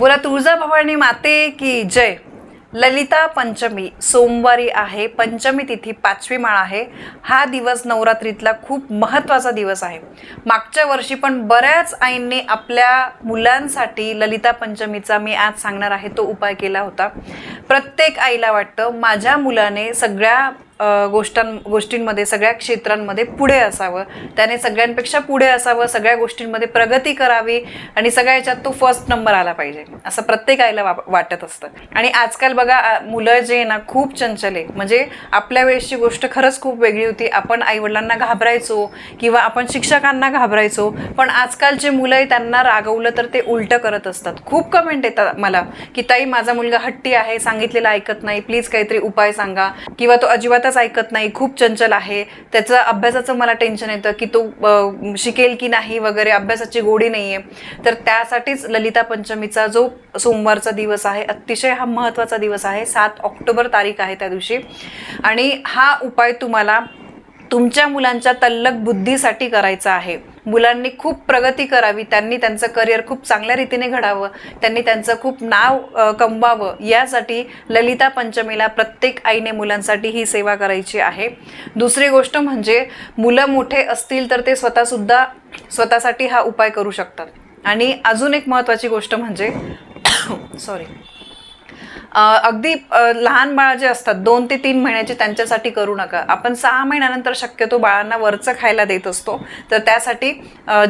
बोला तुळजाभवानी माते की जय. ललिता पंचमी सोमवारी आहे. पंचमी तिथी पाचवी माळ आहे. हा दिवस नवरात्रीतला खूप महत्त्वाचा दिवस आहे. मागच्या वर्षी पण बऱ्याच आईंनी आपल्या मुलांसाठी ललिता पंचमीचा मी आज सांगणार आहे तो उपाय केला होता. प्रत्येक आईला वाटतं माझ्या मुलाने सगळ्या गोष्टां गोष्टींमध्ये सगळ्या क्षेत्रांमध्ये पुढे असावं. त्याने सगळ्यांपेक्षा पुढे असावं सगळ्या गोष्टींमध्ये प्रगती करावी आणि सगळ्या याच्यात तो फर्स्ट नंबर आला पाहिजे. असं प्रत्येक आईला वा वाटत असतं. आणि आजकाल बघा मुलं जे आहे ना खूप चंचल आहे. म्हणजे आपल्या वेळेसची गोष्ट खरंच खूप वेगळी होती. आपण आईवडिलांना घाबरायचो किंवा आपण शिक्षकांना घाबरायचो. पण आजकालचे मुलं आहे त्यांना रागवलं तर ते उलटं करत असतात. खूप कमेंट येतात मला की ताई माझा मुलगा हट्टी आहे सांगितलेलं ऐकत नाही. प्लीज काहीतरी उपाय सांगा. किंवा तो अजिबातच ऐकत नाही खूप चंचल आहे. त्याचं अभ्यासाचं मला टेन्शन येतं की तो शिकेल की नाही वगैरे अभ्यासाची गोडी नाही आहे तर त्यासाठीच ललिता पंचमीचा जो सोमवारचा दिवस आहे अतिशय हा महत्त्वाचा दिवस आहे. सात ऑक्टोबर तारीख आहे त्या दिवशी. आणि हा उपाय तुम्हाला तुमच्या मुलांच्या तल्लक बुद्धीसाठी करायचा आहे. मुलांनी खूप प्रगती करावी त्यांनी त्यांचं करिअर खूप चांगल्या रीतीने घडावं त्यांनी त्यांचं खूप नाव कमवावं यासाठी ललिता पंचमीला प्रत्येक आईने मुलांसाठी ही सेवा करायची आहे. दुसरी गोष्ट म्हणजे मुलं मोठे असतील तर ते स्वतःसुद्धा स्वतःसाठी हा उपाय करू शकतात. आणि अजून एक महत्त्वाची गोष्ट म्हणजे सॉरी अगदी लहान बाळ जे असतात दोन ते तीन महिन्याचे त्यांच्यासाठी करू नका. आपण सहा महिन्यानंतर शक्यतो बाळांना वरचं खायला देत असतो. तर त्यासाठी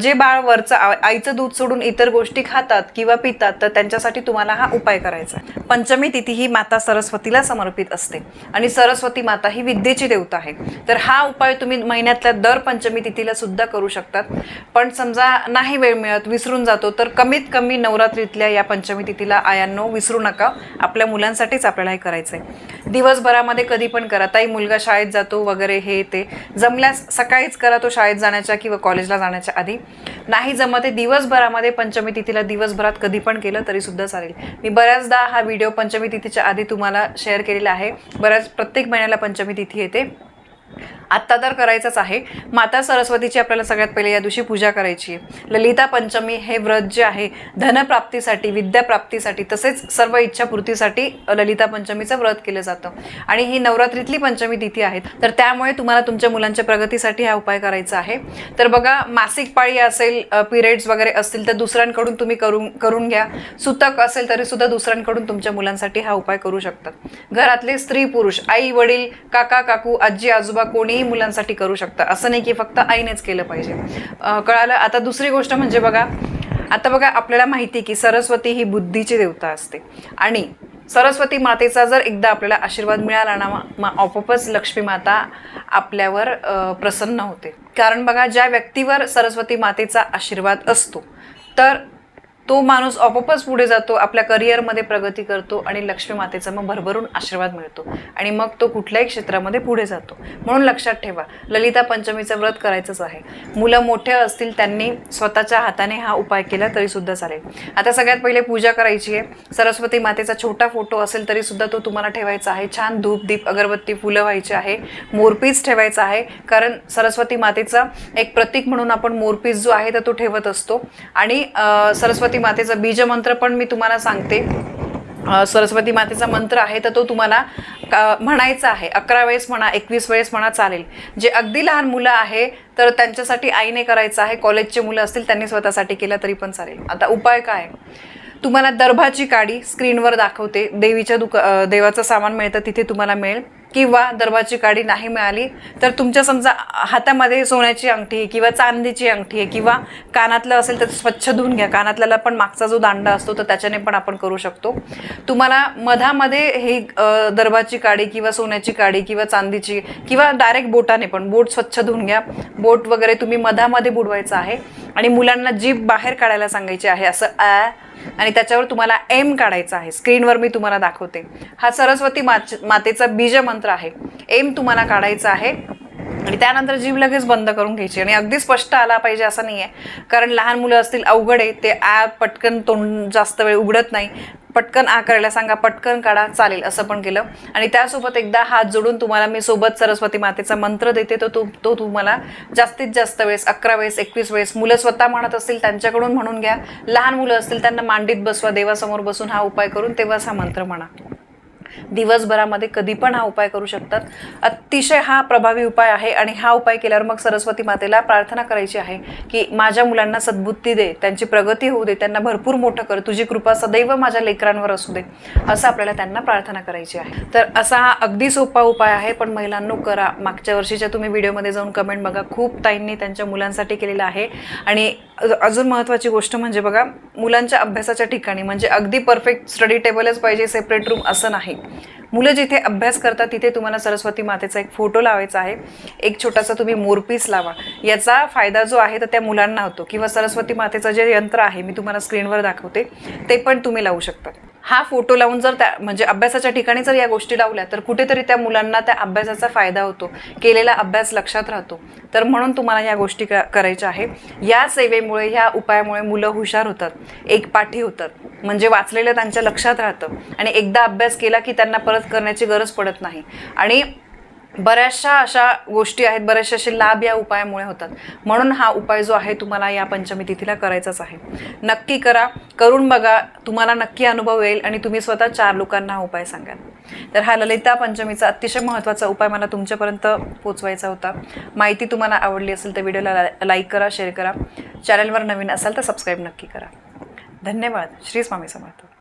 जे बाळ वरचं आईचं दूध सोडून इतर गोष्टी खातात किंवा पितात तर त्यांच्यासाठी तुम्हाला हा उपाय करायचा आहे. पंचमी तिथी ही माता सरस्वतीला समर्पित असते. आणि सरस्वती माता ही विद्येची देवता आहे. तर हा उपाय तुम्ही महिन्यातल्या दर पंचमी तिथीला सुद्धा करू शकतात. पण समजा नाही वेळ मिळत विसरून जातो तर कमीत कमी नवरात्रीतल्या या पंचमी तिथीला आयांनो विसरू नका. आपल्या मुलांसाठीच आपल्याला हे करायचं आहे दिवसभरामध्ये कधी पण करा. ताई मुलगा शाळेत जातो वगैरे हे ते. जमल्यास सकाळीच करा तो शाळेत जाण्याच्या किंवा कॉलेजला जाण्याच्या आधी. नाही जमत आहे दिवसभरामध्ये पंचमी तिथीला दिवसभरात कधी पण केलं तरी सुद्धा चालेल. मी बऱ्याचदा हा व्हिडिओ पंचमी तिथीच्या आधी तुम्हाला शेअर केलेला आहे. बऱ्याच प्रत्येक महिन्याला पंचमी तिथी येते. आत्ता तर करायचंच आहे. माता सरस्वतीची आपल्याला सगळ्यात पहिले या दिवशी पूजा करायची आहे. ललिता पंचमी हे व्रत जे आहे धनप्राप्तीसाठी विद्याप्राप्तीसाठी तसेच सर्व इच्छापूर्तीसाठी ललिता पंचमीचं व्रत केलं जातं. आणि ही नवरात्रीतली पंचमी तिथी आहेत. तर त्यामुळे तुम्हाला तुमच्या मुलांच्या प्रगतीसाठी हा उपाय करायचा आहे. तर बघा मासिक पाळी असेल पिरियड्स वगैरे असतील तर दुसऱ्यांकडून तुम्ही करून करून घ्या. सुतक असेल तरी सुद्धा दुसऱ्यांकडून तुमच्या मुलांसाठी हा उपाय करू शकतात. घरातले स्त्री पुरुष आई वडील काका काकू आजी आजोबा कोणी आई मुलांसाठी करू शकता. असं नाही की फक्त आईनेच केलं पाहिजे. कळालं? आता दुसरी गोष्ट म्हणजे बघा आता बघा आपल्याला माहिती की सरस्वती ही बुद्धीची देवता असते. आणि सरस्वती मातेचा जर एकदा आपल्याला आशीर्वाद मिळाला ना मा आपोआपच लक्ष्मी माता आपल्यावर प्रसन्न होते. कारण बघा ज्या व्यक्तीवर सरस्वती मातेचा आशीर्वाद असतो तर तो माणूस आपोआपच पुढे जातो आपल्या करिअरमध्ये प्रगती करतो आणि लक्ष्मी मातेचा मग भरभरून आशीर्वाद मिळतो आणि मग तो कुठल्याही क्षेत्रामध्ये पुढे जातो. म्हणून लक्षात ठेवा ललिता पंचमीचं व्रत करायचंच आहे. मुलं मोठे असतील त्यांनी स्वतःच्या हाताने हा उपाय केला तरी सुद्धा चालेल. आता सगळ्यात पहिले पूजा करायची आहे. सरस्वती मातेचा छोटा फोटो असेल तरी सुद्धा तो तुम्हाला ठेवायचा आहे. छान धूप दीप अगरबत्ती फुलं व्हायची आहे. मोरपीस ठेवायचा आहे कारण सरस्वती मातेचा एक प्रतीक म्हणून आपण मोरपीस जो आहे तर तो ठेवत असतो. आणि सरस्वती मातेचा बीजमंत्र पण मी तुम्हाला सांगते. सरस्वती मातेचा मंत्र आहे तर तो तुम्हाला म्हणायचा आहे. अकरा वेळेस म्हणा एकवीस वेळेस म्हणा चालेल. जे अगदी लहान मुलं आहे तर त्यांच्यासाठी आईने करायचं आहे. कॉलेजचे मुलं असतील त्यांनी स्वतःसाठी केलं तरी पण चालेल. आता उपाय काय? तुम्हाला दर्भाची काडी स्क्रीनवर दाखवते. देवीच्या दुका देवाचं सामान मिळतं तिथे तुम्हाला मिळेल. किंवा दरबाची काडी नाही मिळाली तर तुमच्या समजा हातामध्ये सोन्याची अंगठी आहे किंवा चांदीची अंगठी आहे किंवा कानातलं असेल तर स्वच्छ धुवून घ्या. कानातल्याला पण मागचा जो दांडा असतो तर त्याच्याने पण आपण करू शकतो. तुम्हाला मधामध्ये ही अ, काडी किंवा सोन्याची काडी किंवा चांदीची किंवा डायरेक्ट बोटाने पण बोट स्वच्छ धुवून घ्या. बोट वगैरे तुम्ही मधामध्ये बुडवायचं आहे आणि मुलांना जीभ बाहेर काढायला सांगायची आहे असं आ आणि त्याच्यावर तुम्हाला एम काढायचं आहे. स्क्रीनवर मी तुम्हाला दाखवते. हा सरस्वती माच मातेचा बीज मंत्र आहे. एम तुम्हाला काढायचा आहे. आणि त्यानंतर जीव लगेच बंद करून घ्यायची. आणि अगदी स्पष्ट आला पाहिजे असं नाही आहे कारण लहान मुलं असतील अवघड आहे. ते आ पटकन तोंड जास्त वेळ उघडत नाही. पटकन आ करायला सांगा पटकन काढा चालेल असं पण केलं. आणि त्यासोबत एकदा हात जोडून तुम्हाला मी सोबत सरस्वती मातेचा मंत्र देते. तो तो तो तुम्हाला जास्तीत जास्त वेळेस अकरा वेळेस एकवीस वेळेस मुलं स्वतः म्हणत असतील त्यांच्याकडून म्हणून घ्या. लहान मुलं असतील त्यांना मांडीत बसवा देवासमोर बसून हा उपाय करून तेव्हाच हा मंत्र म्हणा. दिवसभरामध्ये कधी पण हा उपाय करू शकतात. अतिशय हा प्रभावी उपाय आहे आणि हा उपाय केल्यावर मग सरस्वती मातेला प्रार्थना करायची आहे की माझ्या मुलांना सद्बुद्धी दे त्यांची प्रगती होऊ दे त्यांना भरपूर मोठं कर तुझी कृपा सदैव माझ्या लेकरांवर असू दे असं आपल्याला त्यांना प्रार्थना करायची आहे. तर असा हा अगदी सोपा उपाय आहे पण महिलांनो करा. मागच्या वर्षीच्या तुम्ही व्हिडिओमध्ये जाऊन कमेंट बघा. खूप ताईंनी त्यांच्या मुलांसाठी केलेला आहे आणि अजून महत्त्वाची गोष्ट म्हणजे बघा मुलांच्या अभ्यासाच्या ठिकाणी म्हणजे अगदी परफेक्ट स्टडी टेबलच पाहिजे सेपरेट रूम असं नाही. मुलं जिथे अभ्यास करतात तिथे तुम्हाला सरस्वती मातेचा एक फोटो लावायचा आहे. एक छोटासा तुम्ही मोरपीस लावा. याचा फायदा जो आहे तर त्या मुलांना होतो. किंवा सरस्वती मातेचं जे यंत्र आहे मी तुम्हाला स्क्रीनवर दाखवते ते पण तुम्ही लावू शकता. हा फोटो लावून जर त्या म्हणजे अभ्यासाच्या ठिकाणी जर या गोष्टी लावल्या तर कुठेतरी त्या मुलांना त्या अभ्यासाचा फायदा होतो केलेला अभ्यास लक्षात राहतो. तर म्हणून तुम्हाला या गोष्टी क- करायच्या आहे. या सेवेमुळे ह्या उपायामुळे मुलं हुशार होतात एक पाठी होतात. म्हणजे वाचलेलं त्यांच्या लक्षात राहतं. आणि एकदा अभ्यास केला की त्यांना परत करण्याची गरज पडत नाही. आणि बऱ्याचशा अशा गोष्टी आहेत बरेचसे असे लाभ या उपायामुळे होतात. म्हणून हा उपाय जो आहे तुम्हाला या पंचमी तिथीला करायचाच आहे. नक्की करा करून बघा तुम्हाला नक्की अनुभव येईल आणि तुम्ही स्वतः चार लोकांना हा उपाय सांगाल. तर हा ललिता पंचमीचा अतिशय महत्त्वाचा उपाय मला तुमच्यापर्यंत पोचवायचा होता. माहिती तुम्हाला आवडली असेल तर व्हिडिओला लाईक करा शेअर करा. चॅनलवर नवीन असाल तर सबस्क्राईब नक्की करा. धन्यवाद. श्री स्वामी समर्थ.